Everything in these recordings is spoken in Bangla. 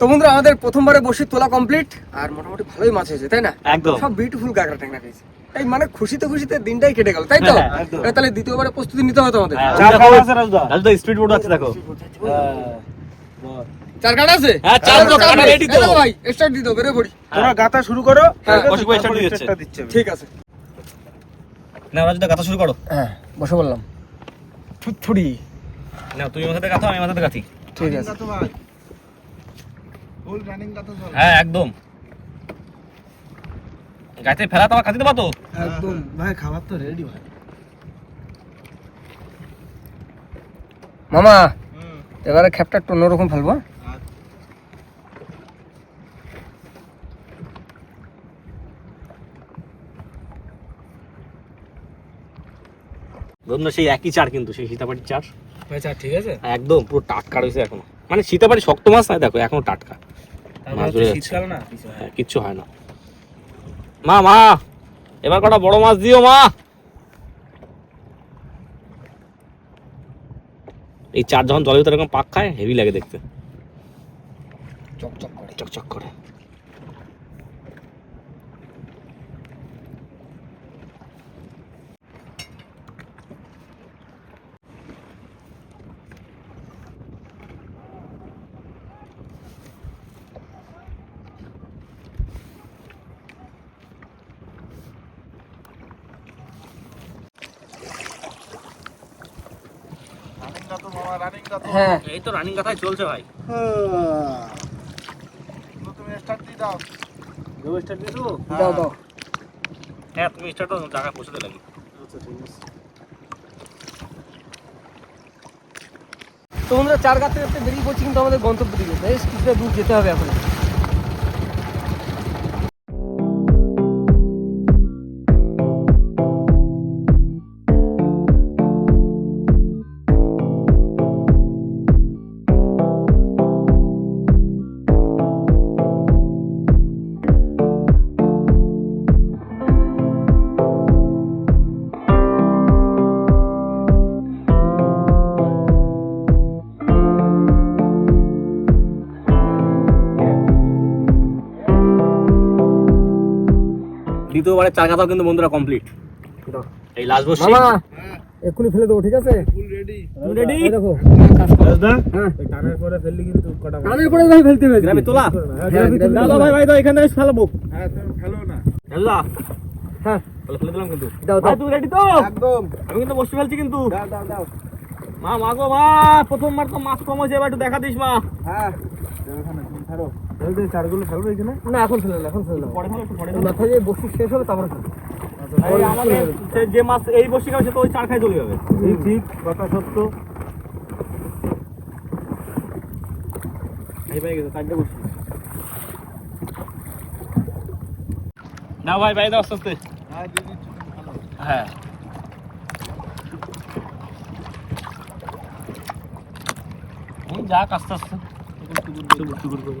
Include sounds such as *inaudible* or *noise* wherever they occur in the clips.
তো বন্ধুরা আমাদের প্রথমবারে বসে তোলা কমপ্লিট আর মোটামুটি ভালোই মাছ হয়েছে তাই না? একদম। সব বিউটিফুল কাঁকড়া ট্যাংরা পেয়েছে তাই মানে খুশিতে খুশিতে দিনটাই কেটে গেল তাই তো? হ্যাঁ। এবার তাহলে দ্বিতীয়বারে প্রস্তুতি নিতে হবে তোমাদের। হ্যাঁ, চার দেখো, আছে রাজদা? রাজদা স্পিড বোর্ড আছে দেখো। চার কাটা আছে? হ্যাঁ, চার কাটা ready তো। ভাই স্টার্ট বেরো পড়ি তোরা গাতা শুরু করো হ্যাঁ, ভাই দিয়ে দিচ্ছে। ঠিক আছে। না রাজদা কথা শুরু করো। হ্যাঁ বসে বললাম। থুড়ি না তুমি মাথাতে গাথো আমি মাথাতে গাথি। ঠিক আছে। হ্যাঁ একদম। গাছে ফেলা তোমার খাতি দেবা তো? একদম। ভাই খাবার তো রেডি ভাই। মামা এবারে খ্যাপটা একটু অন্যরকম ফেলব। হ্যাঁ? ধরুন সেই একই চার কিন্তু সেই সীতাপাটির চার আচ্ছা ঠিক আছে? একদম পুরো টাটকা রয়েছে এখনও। মানে সীতাপাটি শক্ত মাছ না দেখো এখনও টাটকা। মাছ শীতকাল না। হ্যাঁ কিচ্ছু হয় না। মা মা এবার কটা বড় মাছ দিও মা। এই চার যখন জলের ভিতরে এরকম পাক খায় হেভি লাগে দেখতে। চকচক করে। চকচক করে। হ্যাঁ। এই তো রানিং কথাই চলছে ভাই। তুমি স্টার্ট দিয়ে দাও। দেবো স্টার্ট দিয়ে দেবো দাও দাও। হ্যাঁ তুমি স্টার্ট জায়গায় পৌঁছতে লাগি আচ্ছা ঠিক আছে। তো বন্ধুরা চার গাছ থেকে বেরিয়ে পড়ছি কিন্তু আমাদের গন্তব্য দিকে। বেশ কিছুটা দূর যেতে হবে এখন। দ্বিতীয়বারের চার কথাও কিন্তু বন্ধুরা কমপ্লিট এই লাস্ট বসছি। এক্ষুনি ফেলে দেবো ঠিক আছে? ফুল রেডি দেখো হ্যাঁ। টানের পরে ফেললি কিন্তু পরে ভাই ফেলতে হবে। গ্রামে তোলা? হ্যাঁ, গ্রামে তুলে। দাও। ভাই ভাই দাও এখান থেকে ফেলাবো। হ্যাঁ ফেলো না। হেল্লা হ্যাঁ। ফেলে দিলাম কিন্তু। দাও দাও। তুমি রেডি তো? একদম। আমি কিন্তু বসে ফেলছি কিন্তু। দাও দাও দাও। মা মা গো মা প্রথমবার তো মাছ কম হয়েছে এবার একটু দেখা দিস মা। হ্যাঁ। চারগুলো ফেলব এখানে। না এখন ফেলে না এখন ফেলে না পরে পরে মাথায় যে বসু শেষ হবে তারপরে সে যে মাছ এই বসে গেছে সে তো ওই চার চলে যাবে। ঠিক ঠিক কথা সত্য। এই পেয়ে গেছে চারটে বসি। না ভাই ভাই দাও আস্তে আস্তে। হ্যাঁ। হ্যাঁ যাক আস্তে আস্তে। টুকুর টুকুর করে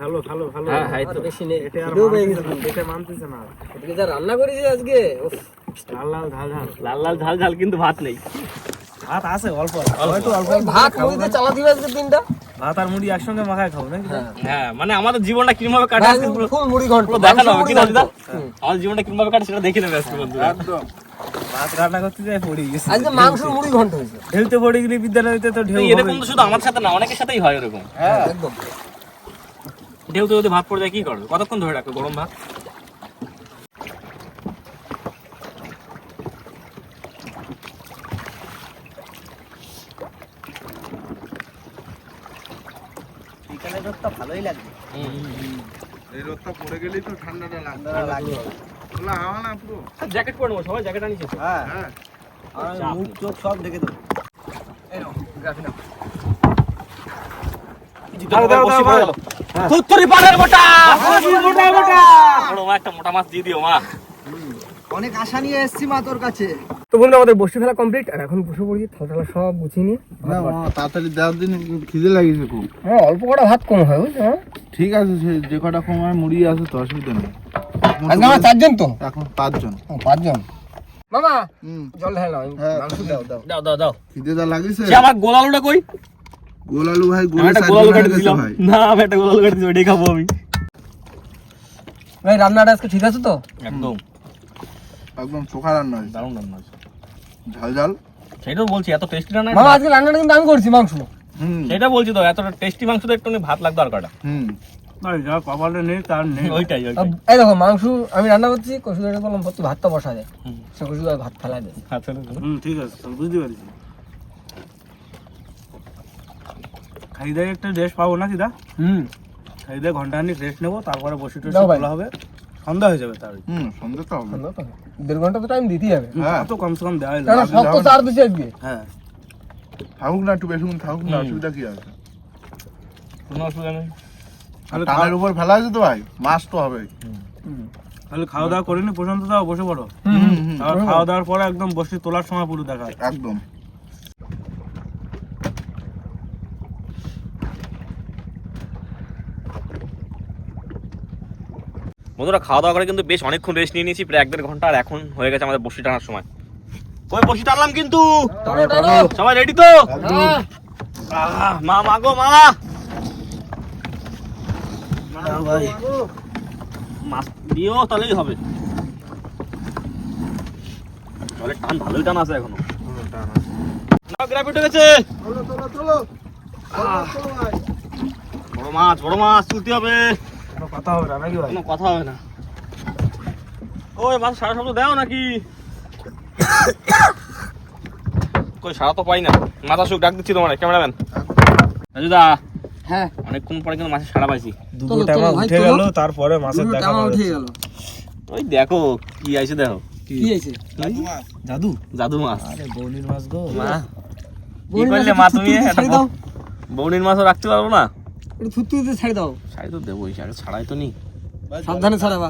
ভালো ভালো ভালো। হ্যাঁ, হ্যাঁ, আর বেশি নেই এটা আর খিদেও পেয়ে মানতেছে গেছে না, এটা মানতেছে না। এদিকে যা রান্না করেছি আজকে লাল লাল ঝাল ঝাল। লাল লাল ঝাল ঝাল কিন্তু ভাত নেই। ভাত আছে অল্প। হয়তো অল্প ভাত মুড়ি চালা দিবে আজকে দিনটা? ভাত আর মুড়ি একসঙ্গে মাখায় খাব নাকি? হ্যাঁ। মানে আমাদের জীবনটা কীরকম ভাবে কাটে আজকে ফুল মুড়ি ঘন্ট দেখানো হবে কি না আমাদের জীবনটা কীরকম ভাবে কাটে সেটা দেখে নেবে আজকে একদম। ভাত রান্না করতে যাই পড়ে গেছে। আজকে মাংস মুড়ি ঘন্ট হয়েছে। ঢেউতে পড়ে গেলে বিদ্যালয়তে তো ঢেউ এরকম তো শুধু আমার সাথে না অনেকের সাথেই হয় এরকম। হ্যাঁ একদম। ঢেউতে যদি ভাত পড়ে যায় কি করবে? কতক্ষণ ধরে রাখবে গরম ভাত? রোদটা ভালোই লাগবে। এই রোদটা পড়ে গেলেই তো ঠান্ডাটা লাগবে। লাগবে। খোলা হাওয়া না পুরো? জ্যাকেট পরে নেব সবাই জ্যাকেট আনিছে হ্যাঁ। হ্যাঁ। মুখ চোখ সব ঢেকে দেবো। এই নাও গ্রাফি নাও। তোর দাও, দাও। গেল। তুত্তুরি পাড়ের মোটা। বড় মা একটা মোটা মাছ দিয়ে দিও মা। অনেক আশা নিয়ে এসেছি মা তোর কাছে। তো বন্ধু আমাদের বসে ফেলা কমপ্লিট আর এখন বসে পড়েছি থালা সব গুছিয়ে নিয়ে। না মা তাড়াতাড়ি দেওয়ার দিন খিদে লাগিয়েছে খুব। হ্যাঁ অল্প কটা ভাত কম হয় বুঝলি হ্যাঁ? ঠিক আছে সে যে কটা সময় মুড়িয়ে আছে তো অসুবিধা নেই। আজকে আমরা চারজন তো? এখন পাঁচজন। ও, পাঁচজন? মামা হুম। জল ঢাল নাও হ্যাঁ। দাও দাও। দাও দাও দাও। খিদে যা লাগিয়েছে। সে আমার গোল আলুটা কই? গোল আলু ভাই আমি গোল একটা গোল আলু কেটে দিলাম। না আমি একটা গোল আলু কেটে দিলাম ওটাই খাব আমি। ভাই রান্নাটা আজকে ঠিক আছে তো? একদম। একদম চোখা রান্না হয়েছে। দারুণ রান্না হয়েছে। ঝাল ঝাল। সেটাও বলছি এত টেস্টি রান্না মামা আজকে রান্নাটা কিন্তু আমি করছি মাংস। সেটা বলছি তো এতটা টেস্টি মাংস তো একটু ভাত লাগতো আর কটা। হুম। যা কপালে নেই তার নেই। ওইটাই ওইটাই। এই দেখো মাংস আমি রান্না করছি বললাম ভাতটা বসা যায়। সে ভাত ফেলাই দেয় আচ্ছা ঠিক আছে বুঝতে পারছি। একটা রেস্ট পাবো না হুম। ঘণ্টা খানিক রেস্ট নেব তারপরে বসে টসে দাও ভাই। তোলা হবে। সন্ধ্যা হয়ে যাবে তার হুম সন্ধ্যে তো হবে। তো। দেড় ঘণ্টা তো টাইম দিতেই হবে। হ্যাঁ তো কমসে কম দেওয়াই চার দিচ্ছে আজকে হ্যাঁ। থাকুক না একটু বেশিক্ষণ থাকুক না হুম। অসুবিধা কি আছে? কোনো অসুবিধা নেই। তাহলে টানের উপর ফেলা আছে তো ভাই? মাছ তো হবে তাহলে খাওয়া দাওয়া করে নি প্রশান্ত দাও বসে পড়ো। হুম হুম। তারপর খাওয়া দাওয়ার পরে একদম বসে তোলার সময় পুরো দেখা একদম। বন্ধুরা খাওয়া দাওয়া করে কিন্তু বেশ অনেকক্ষণ রেস্ট নিয়ে নিয়েছি প্রায় এক দেড় ঘণ্টা আর এখন হয়ে গেছে আমাদের বসি টানার সময়। কই বসি টানলাম কিন্তু। সবাই রেডি তো। মা মা গো মা। ভাই মাছ দিও তাহলেই হবে। জলের টান ভালোই টান আছে এখনও। নাও গেছে চলো চলো চলো। আহ, বড় মাছ বড় মাছ তুলতে হবে। কোনো কথা হবে না নাকি ভাই? কোনো কথা হবে না। ওই মাছ সারা শব্দ দাও নাকি? কই সারা তো পাই না। মাথা সুখ ডাক দিচ্ছি তোমার ক্যামেরাম্যান। রাজুদা হ্যাঁ। অনেকক্ষণ পরে কিন্তু মাছের সারা পাইছি। দুটো টাকা উঠে গেল তারপরে মাছের দেখা উঠে গেল। ওই দেখো কি আইছে দেখো। কি? জাদু? জাদু মাছ। আরে বৌনির মাছ গো। মা। কি করলে মাছ মা তুমি? বৌনির মাছও রাখতে পারব না? একটু থুতু ছাড়ি দাও। শাড়ি তো দেবো ওই শাড়ি ছাড়াই তো নি। সাবধানে ছাড়াবা।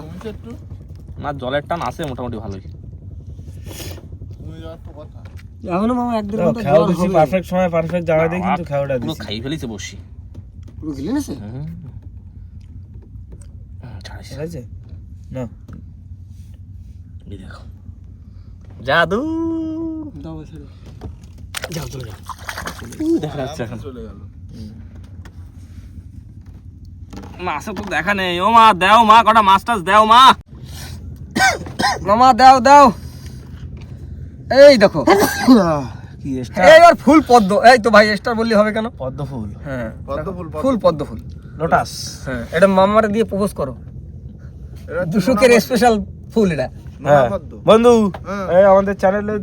না জলের টান আছে মোটামুটি ভালোই। এখনও মামা এক দেড় ঘণ্টা খেয়াও জল পারফেক্ট সময় পারফেক্ট জায়গায় দিয়ে কিন্তু খেয়াটা পুরো খাই ফেলেছে বসি। পুরো গিলে নেছে আছে না। এই দেখো। জাদু। দাও ছেড়ে। যাও চলে যাও। দেখা যাচ্ছে এখন। চলে গেল। মাছে তো দেখা নেই। ও মা দেও মা কটা মাছ টাছ দেও মা। মামা দাও দাও। এই দেখো। কি এইবার ফুল পদ্ম এই তো ভাই স্টার বললি হবে কেন? পদ্ম ফুল। হ্যাঁ। পদ্ম ফুল ফুল পদ্ম ফুল। লোটাস হ্যাঁ এটা মামারে দিয়ে প্রপোজ করো। এটা দুশোকের স্পেশাল ফুল এটা। হ্যাঁ। পদ্ম। বন্ধু হ্যাঁ। এই আমাদের চ্যানেলে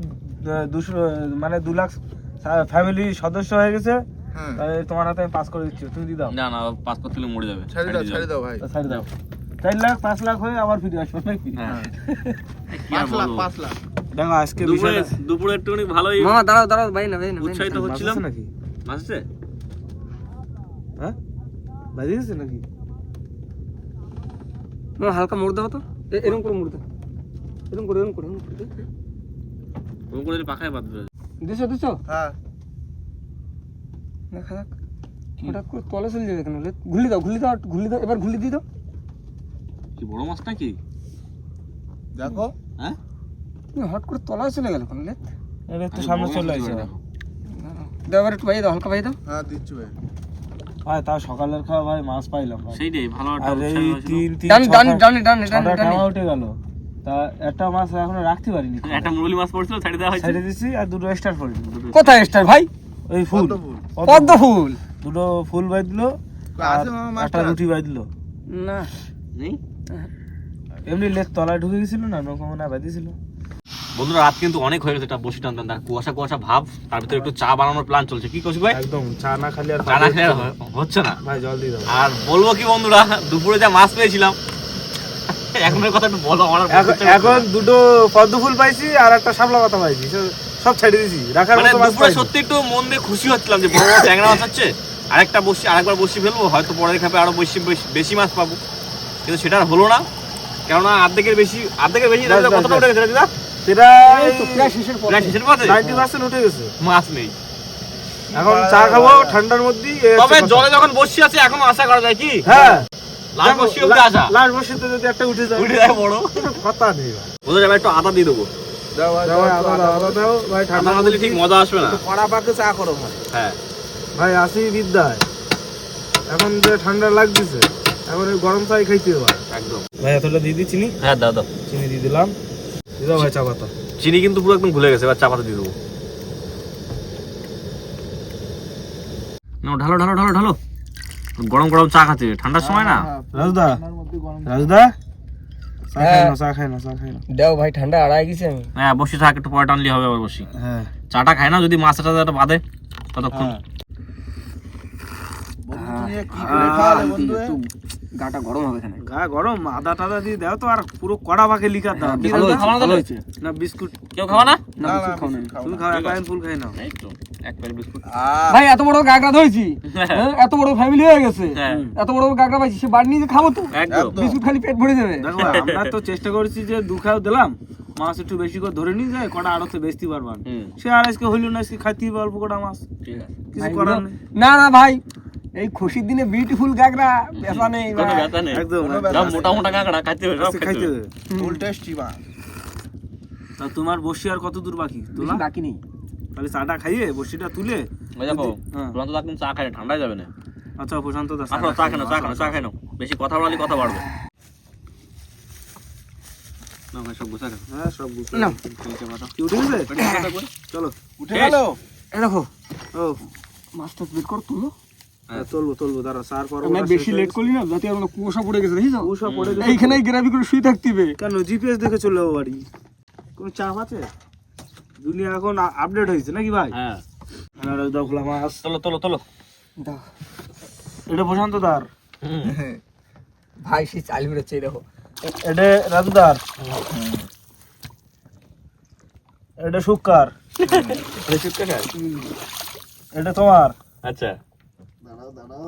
দুশো মানে দু লাখ ফ্যামিলি সদস্য হয়ে গেছে। হ্যাঁ তোমার হাতে আমি পাস করে দিচ্ছি তুমি দিয়ে দাও। না না তুলে মরে যাবে। ছেড়ে দাও ছেড়ে দাও ভাই। ছাড়ি দাও। চার লাখ পাঁচ লাখ হয়ে আবার ফিরে আসব নাকি? হ্যাঁ। *laughs* পাঁচ লাখ পাঁচ লাখ। দেখো আজকে দুপুরে দুপুরে একটুখানি ভালোই মামা দাঁড়াও দাঁড়াও ভাই না ভাই না উৎসাহিত হচ্ছিলাম। নাকি? হ্যাঁ? বাজি গেছে নাকি? মামা হালকা মোড় দাও তো। এরকম করে মোড় দাও। এরকম করে এরকম করে এরকম করে পাখায় বাদ দিছো দিছো? হ্যাঁ। দেখা যাক। হঠাৎ করে তলে চলে যাবে কেন? ঘুলি দাও ঘুলি দাও ঘুলি দাও এবার ঘুলি দিয়ে দাও। কি বড় মাছ নাকি? দেখো। হ্যাঁ? হট করে তলায় চলে গেল কেন? রে? এটা একটু সামনে চলে আসছে দাও এবার একটু ভাই দাও হালকা ভাই দাও। হ্যাঁ দিচ্ছি ভাই। ভাই তাও সকালের খাওয়া ভাই মাছ পাইলাম ভাই। সেইটাই ভালো একটা। তিন তিন ডান ডান ডান ডান ডান ডান। উঠে গেল। তা একটা মাছ এখনও রাখতে পারিনি। একটা মুরলি মাছ পড়ছিল ছেড়ে দেওয়া হয়েছে। ছেড়ে দিছি আর দুটো স্টার পড়িনি। কোথায় স্টার ভাই? ওই ফুল? পদ্ম ফুল। দুটো ফুল বাঁধলো আর একটা রুটি বাঁধলো। না। নেই? এমনি লেজ তলায় ঢুকে গেছিল না নৌকা মনে হয় বাঁধিছিল। বন্ধুরা রাত কিন্তু অনেক হয়ে গেছে এটা বসি টান টান কুয়াশা কুয়াশা ভাব তার ভিতরে একটু চা বানানোর প্ল্যান চলছে। কি করছি ভাই? একদম চা না খালি আর চা না খেলে হচ্ছে না। ভাই জল দিয়ে দাও। আর বলব কি বন্ধুরা দুপুরে যা মাছ পেয়েছিলাম এখনের কথা একটু বলো আমার এখন এখন দুটো পদ্ম ফুল পাইছি আর একটা শাপলা পাতা পাইছি। সব- ছেড়ে দিছি রাখার মানে মতো মাছ দুপুরে। সত্যি একটু মন দিয়ে খুশি হচ্ছিলাম যে বড় বড় ট্যাংরা মাছ হচ্ছে আরেকটা বসি আরেকবার বসি ফেলব হয়তো পরের খাপে আরও বেশি বেশি- বেশি মাছ পাবো। কিন্তু সেটা আর হলো না। কেননা অর্ধেকের বেশি অর্ধেকের বেশি কতটা উঠে গেছে দিদা? সেটা এই তো প্রায় শেষের পথে। প্রায় শেষের পথে? নাইনটি পার্সেন্ট উঠে গেছে। মাছ নেই। এখন চা খাব ঠান্ডার তবে জলে যখন বসি আছে এখনও আশা করা যায় কি? হ্যাঁ। লাল বসি অব্দি আসা। লাস্ট বসে যদি একটা উঠে যায়। উঠে যায় বড়। কোনো কথা নেই ভাই। ওদের একটু আদা দিয়ে দেবো। দাও ভাই, দাও আদা দাও, আদা দাও, ভাই ঠান্ডা না দিলে ঠিক মজা আসবে না। কড়া পাকে চা করো ভাই। হ্যাঁ। ভাই আসি বিদ্যায়। এখন যে ঠান্ডা লাগতেছে এখন গরম চাই খাইতে হবে। একদম। ভাই এতটা দিয়ে দিই চিনি? হ্যাঁ দাও দাও। চিনি দিয়ে দিলাম। দিয়ে দাও ভাই চা পাতা। চিনি কিন্তু পুরো একদম ঘুলে গেছে এবার চা পাতা দিয়ে দেবো। নাও ঢালো ঢালো ঢালো ঢালো। গরম গরম চা খাচ্ছে। ঠান্ডার সময় না? রাজদা রাজদা? দাও ভাই ঠান্ডা আড়াই গেছে। আমি হ্যাঁ বসে থাক একটু পরে টানলি হবে আবার বসি। হ্যাঁ। চাটা খাই না যদি মাছ টাটা বাদে ততক্ষণ হ্যাঁ। বন্ধু তুমি এ কি করে খাওয়ালে বন্ধু এ? একটু গাটা গরম হবে এখানে। গা গরম আদা টাদা দিয়ে দাও তো আর পুরো কড়া পাকে লিকার দাও। কি ভালো রাজদা? হয়েছে, ভালো হয়েছে। না বিস্কুট। কেউ খাওয়া না? না, না, বিস্কুট না, খাও না। তুমি খাও এক পাইন ফুল খাই নাও। এই তো এক প্যাকেট বিস্কুট। আহ, ভাই এত বড় গাগরা ধরেছি। হ্যাঁ, এত বড় ফ্যামিলি হয়ে গেছে। হ্যাঁ। এত বড় গাগরা পাইছি সে বাড়ি নিয়ে খাব তো? একদম। একদম। বিস্কুট খালি পেট ভরে যাবে। আমরা তো চেষ্টা করেছি যে দু খাও দিলাম মাছ একটু বেশি করে ধরে নিয়ে যায় কটা আরও তো বেচতে পারবান সে আর আজকে হইল না আজকে খাইতেই অল্প কটা মাছ। কিছু করার না না ভাই এই খুশির দিনে বিউটিফুল গাগরা বেচা নেই কোনো ব্যথা নেই। একদম মোটা মোটা কাঁকড়া খাইতে হবে সব খাইতে হবে। ফুল টেস্টি মাছ তা তোমার বসি আর কত দূর বাকি? তোলা? বাকি নেই। তাহলে চাটা খাইয়ে বসিটা তুলে হ্যাঁ। তুরন্ত তো চা খাই ঠান্ডায় যাবে না। আচ্ছা প্রশান্ত দা আসো চা খানো চা খানো চা খানো বেশি কথা বলালে কথা বাড়বে। না ভাই সব গুছা হ্যাঁ সব বুঝতে না। কি উঠে গেছে? *laughs* চলো। উঠে। গেল। এ দেখো। ও। মাছটা বের কর তুলো। হ্যাঁ, তুলবো তুলবো দাঁড়া সার পর বেশি লেট করলি না? যাতে আমরা কুয়াশা পড়ে গেছে দেখিস সব পড়ে গেছে। এইখানে গ্রাবি করে শুয়ে থাকতে কেন জিপিএস দেখে চলে যাব বাড়ি। কোনো চাপ আছে? দুনিয়া এখন আপডেট হয়েছে নাকি ভাই? হ্যাঁ। হ্যাঁ দাও খোলা মাছ। তোলো তোলো তোলো। দাও। এটা প্রশান্ত দার। ভাই সে চাল বেরোচ্ছে দেখো। এটা রাজুদার এটা শুক্কার? এটা তোমার। আচ্ছা। দাঁড়াও দাঁড়াও।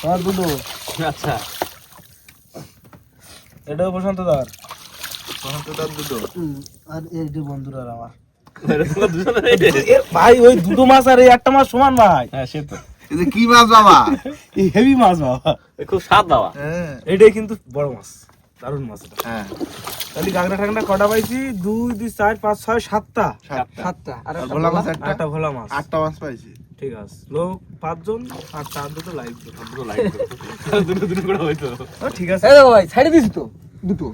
তোমার দুটো আচ্ছা। এটাও প্রশান্ত দার প্রশান্তদার দুটো আর এই যে বন্ধুরা আমার। ভাই ওই দুটো মাছ আর এই একটা মাছ সমান ভাই। হ্যাঁ সে তো। কি মাছ বাবা? এই হেভি মাছ বাবা। খুব স্বাদ দেওয়া হ্যাঁ। এটাই কিন্তু বড় মাছ। দারুণ মাছ এটা। হ্যাঁ। তাহলে গাগরা ঠাকরা কটা পাইছি? দুই দুই চার পাঁচ ছয় সাতটা। সাতটা। সাতটা। আর আর ভোলা? মাছ একটা? আটটা ভোলা মাছ। আটটা মাছ পাইছি। ঠিক আছে। লোক পাঁচজন আর চার দুটো লাইভ দুটো লাইক দুটো দুটো করে হইতো ঠিক আছে। এই দেখো ভাই ছাড়ে দিছি তো দুটো।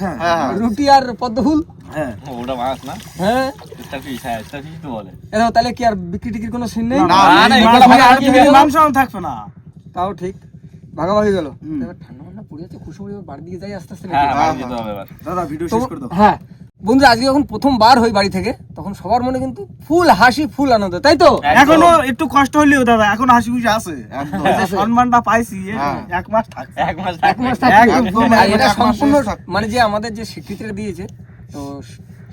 হ্যাঁ। হ্যাঁ হ্যাঁ। রুটি আর পদ্ম ফুল হ্যাঁ ওটা মাছ না? হ্যাঁ। স্টার ফিশ স্টার ফিশ তো বলে। তাহলে কি আর বিক্রি টিক্রির কোনো সিন নেই? না, না, না? মান থাকবে তাও ঠিক। ভাগাভাগি গেল। ঠান্ডা ঠান্ডা পড়ে যাচ্ছে খুশি দিকে যাই আস্তে আস্তে? বাড়ি দাদা ভিডিও শেষ করে দাও। হ্যাঁ। বন্ধু আজকে যখন প্রথম বার হই বাড়ি থেকে তখন সবার মনে কিন্তু ফুল হাসি ফুল আনন্দ তাই তো? এখনও একটু কষ্ট হলেও দাদা এখন হাসি খুশি আছে। একদম। সম্মানটা পাইছি হ্যাঁ। এক মাস থাকছে। এক মাস এক মাস মানে এটা সম্পূর্ণ মানে যে আমাদের যে স্বীকৃতিটা দিয়েছে তো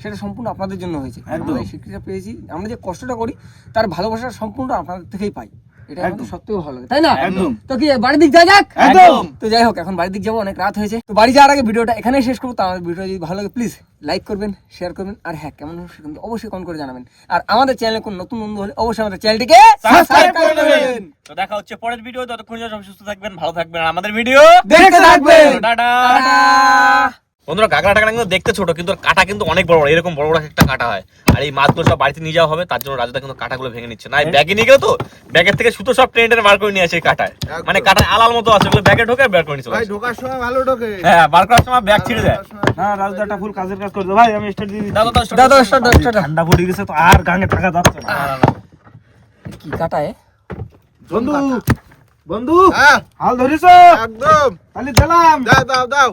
সেটা সম্পূর্ণ আপনাদের জন্য হয়েছে। একদম। স্বীকৃতিটা পেয়েছি। আমরা যে কষ্টটা করি তার ভালোবাসা সম্পূর্ণ আপনাদের থেকেই পাই। এটা আমাদের। সত্যিও ভালো লাগে তাই না? একদম। তো কি বাড়ির দিক যাওয়া যাক? একদম। তো যাই হোক এখন বাড়ির দিক যাব অনেক রাত হয়েছে। তো বাড়ি যাওয়ার আগে ভিডিওটা এখানেই শেষ করব। তো আমার ভিডিও যদি ভালো লাগে প্লিজ লাইক করবেন শেয়ার করবেন। আর হ্যাঁ কেমন হলো সেটা কিন্তু অবশ্যই কমেন্ট করে জানাবেন। আর আমাদের চ্যানেলে কোন নতুন বন্ধু হলে অবশ্যই আমাদের চ্যানেলটিকে সাবস্ক্রাইব করে দেবেন। তো দেখা হচ্ছে পরের ভিডিও ততক্ষণ সব সুস্থ থাকবেন ভালো থাকবেন। আর আমাদের ভিডিও দেখতে থাকবেন। টাটা। বন্ধুরা কাঁকড়া টাকড়া কিন্তু দেখতে ছোট কিন্তু কাটা কিন্তু অনেক বড় বড় এরকম বড় বড় একটা কাটা হয়। আর এই মাছগুলো সব বাড়িতে নিয়ে যাওয়া হবে তার জন্য রাজুদা কিন্তু কাটাগুলো ভেঙে নিচ্ছে। না ব্যাগে নিয়ে গেল তো ব্যাগের থেকে সুতো সব ট্রেন্ডের বার করে নিয়ে আসে কাটায়। মানে কাটায় আলাল মতো আছে ওগুলো ব্যাগে ঢোকে বের করে নিচ্ছে ভাই ঢোকার সময় ভালো ঢোকে। হ্যাঁ বার করার সময় ব্যাগ ছিঁড়ে দেয়। না রাজদা একটা ফুল কাজের কাজ করে দাও ভাই আমি স্টার্ট দিয়ে দিচ্ছি। দাদা দাদা দাদা স্টার্ট দাও ঠান্ডা পড়ে গেছে তো আর গাঙে থাকা যাচ্ছে না। কি কাটায় বন্ধু। বন্ধু। হ্যাঁ। হাল ধরিস? একদম। তাহলে দিলাম। দাও দাও দাও।